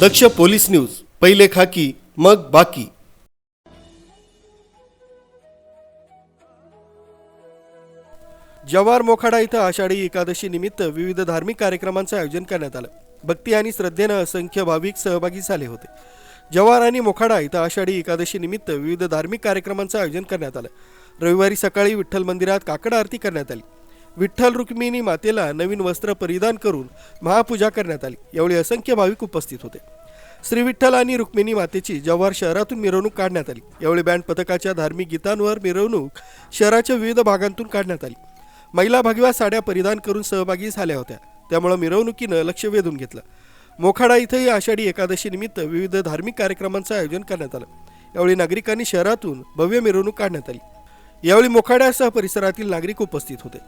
दक्ष police news पहिले खाकी मग बाकी. जवार मोखाडा इथं आषाढी एकादशी निमित्त विविध धार्मिक कार्यक्रमांचं आयोजन करण्यात आलं. भक्ती आणि श्रद्धेनं असंख्य भाविक सहभागी झाले होते. जवार आणि मोखाडा इथं आषाढी एकादशी निमित्त विविध धार्मिक कार्यक्रमांचं आयोजन करण्यात आलं. रविवारी सकाळी विठ्ठल मंदिरात काकड आरती करण्यात आली. विठ्ठल रुक्मिणी मातेला नवीन वस्त्र परिधान करून महापूजा करण्यात आली. यावेळी असंख्य भाविक उपस्थित होते. श्री विठ्ठल आणि रुक्मिणी मातेची जव्हार शहरातून मिरवणूक काढण्यात आली. यावेळी बँड पथकाच्या धार्मिक गीतांवर मिरवणूक शहराच्या विविध भागांतून काढण्यात आली. महिला भगव्या साड्या परिधान करून सहभागी झाल्या होत्या. त्यामुळे मिरवणुकीनं लक्ष वेधून घेतलं. मोखाडा इथंही आषाढी एकादशीनिमित्त विविध धार्मिक कार्यक्रमांचं आयोजन करण्यात आलं. यावेळी नागरिकांनी शहरातून भव्य मिरवणूक काढण्यात आली. यावेळी मोखाड्यासह परिसरातील नागरिक उपस्थित होते.